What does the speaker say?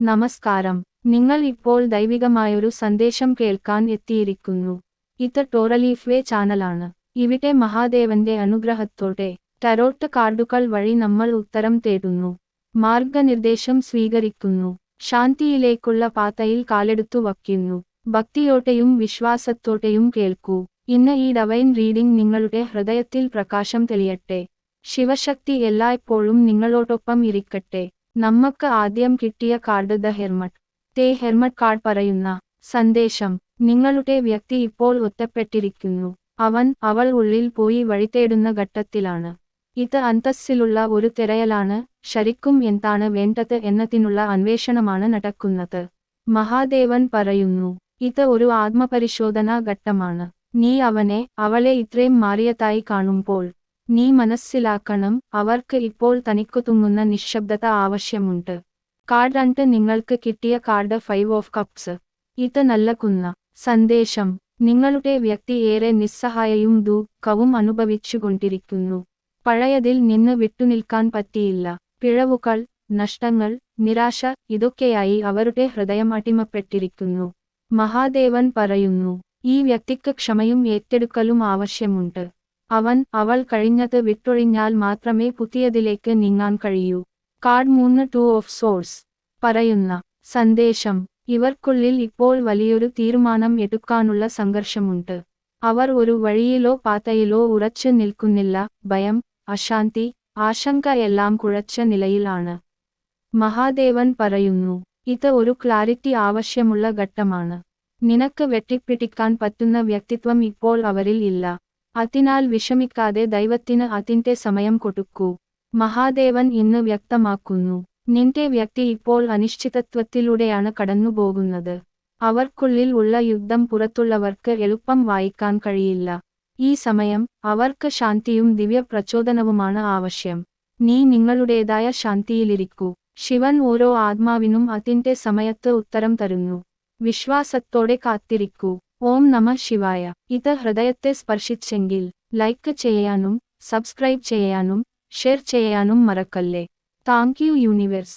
നമസ്കാരം. നിങ്ങൾ ഇപ്പോൾ ദൈവികമായൊരു സന്ദേശം കേൾക്കാൻ എത്തിയിരിക്കുന്നു. ഇത് ടോറലീഫ്വേ ചാനലാണ്. ഇവിടെ മഹാദേവന്റെ അനുഗ്രഹത്തോടെ ടരോട്ട് കാർഡുകൾ വഴി നമ്മൾ ഉത്തരം തേടുന്നു. മാർഗനിർദ്ദേശം സ്വീകരിക്കുന്നു. ശാന്തിയിലേക്കുള്ള പാതയിൽ കാലെടുത്തു വയ്ക്കുന്നു. ഭക്തിയോടെയും വിശ്വാസത്തോടെയും കേൾക്കൂ. ഇന്ന് ഈ ഡവൈൻ റീഡിംഗ് നിങ്ങളുടെ ഹൃദയത്തിൽ പ്രകാശം തെളിയട്ടെ. ശിവശക്തി എല്ലായ്പ്പോഴും നിങ്ങളോടൊപ്പം ഇരിക്കട്ടെ. നമുക്ക് ആദ്യം കിട്ടിയ കാർഡ് ദ ഹെർമട്ട്. തേ ഹെർമട്ട് കാർഡ് പറയുന്ന സന്ദേശം നിങ്ങളുടെ വ്യക്തി ഇപ്പോൾ ഒറ്റപ്പെട്ടിരിക്കുന്നു. അവൻ അവൾ ഉള്ളിൽ പോയി വഴിതേടുന്ന ഘട്ടത്തിലാണ്. ഇത് അന്തസ്സിലുള്ള ഒരു തിരയലാണ്. ശരിക്കും എന്താണ് വേണ്ടത് എന്നതിനുള്ള അന്വേഷണമാണ് നടക്കുന്നത്. മഹാദേവൻ പറയുന്നു ഇത് ഒരു ആത്മപരിശോധനാ ഘട്ടമാണ്. നീ അവനെ അവളെ ഇത്രയും മാറിയതായി കാണുമ്പോൾ നീ മനസ്സിലാക്കണം അവർക്ക് ഇപ്പോൾ തനിക്കു തുങ്ങുന്ന നിശബ്ദത ആവശ്യമുണ്ട്. കാർഡ് രണ്ട് നിങ്ങൾക്ക് കിട്ടിയ കാർഡ് ഫൈവ് ഓഫ് കപ്സ്. ഇത് നല്ല കുന്ന സന്ദേശം. നിങ്ങളുടെ വ്യക്തി ഏറെ നിസ്സഹായയും ദുഃഖവും അനുഭവിച്ചുകൊണ്ടിരിക്കുന്നു. പഴയതിൽ നിന്ന് വിട്ടുനിൽക്കാൻ പറ്റിയില്ല. പിഴവുകൾ നഷ്ടങ്ങൾ നിരാശ ഇതൊക്കെയായി അവരുടെ ഹൃദയം അടിമപ്പെട്ടിരിക്കുന്നു. മഹാദേവൻ പറയുന്നു ഈ വ്യക്തിക്ക് ക്ഷമയും ഏറ്റെടുക്കലും ആവശ്യമുണ്ട്. അവൻ അവൾ കഴിഞ്ഞത് വിട്ടൊഴിഞ്ഞാൽ മാത്രമേ പുതിയതിലേക്ക് നീങ്ങാൻ കഴിയൂ. കാർഡ് മൂന്ന് ടു ഓഫ് സോഴ്സ്. പറയുന്ന സന്ദേശം. ഇവർക്കുള്ളിൽ ഇപ്പോൾ വലിയൊരു തീരുമാനം എടുക്കാനുള്ള സംഘർഷമുണ്ട്. അവർ ഒരു വഴിയിലോ പാതയിലോ ഉറച്ചു നിൽക്കുന്നില്ല. ഭയം അശാന്തി ആശങ്ക എല്ലാം കുഴച്ച നിലയിലാണ്. മഹാദേവൻ പറയുന്നു ഇത് ഒരു ക്ലാരിറ്റി ആവശ്യമുള്ള ഘട്ടമാണ്. നിനക്ക് വെട്ടിപ്പിടിക്കാൻ പറ്റുന്ന വ്യക്തിത്വം ഇപ്പോൾ അവരിൽ ഇല്ല. അതിനാൽ വിഷമിക്കാതെ ദൈവത്തിന് അതിന്റെ സമയം കൊടുക്കൂ. മഹാദേവൻ ഇന്ന് വ്യക്തമാക്കുന്നു. നിന്റെ വ്യക്തി ഇപ്പോൾ അനിശ്ചിതത്വത്തിലൂടെയാണ് കടന്നുപോകുന്നത്. അവർക്കുള്ളിൽ ഉള്ള യുദ്ധം പുറത്തുള്ളവർക്ക് എളുപ്പം വായിക്കാൻ കഴിയില്ല. ഈ സമയം അവർക്ക് ശാന്തിയും ദിവ്യ പ്രചോദനവുമാണ് ആവശ്യം. നീ നിങ്ങളുടേതായ ശാന്തിയിലിരിക്കൂ. ശിവൻ ഓരോ ആത്മാവിനും അതിന്റെ സമയത്ത് ഉത്തരം തരുന്നു. വിശ്വാസത്തോടെ കാത്തിരിക്കൂ. ఓం నమ శివాయ. ఇత హృదయత్తే స్పర్శించెంగిల్. లైక్ చేయయాను సబ్స్క్రైబ్ చేయయాను షేర్ చేయయాను మరకల్లే థ్యాంక్ యూ యూనివర్స్.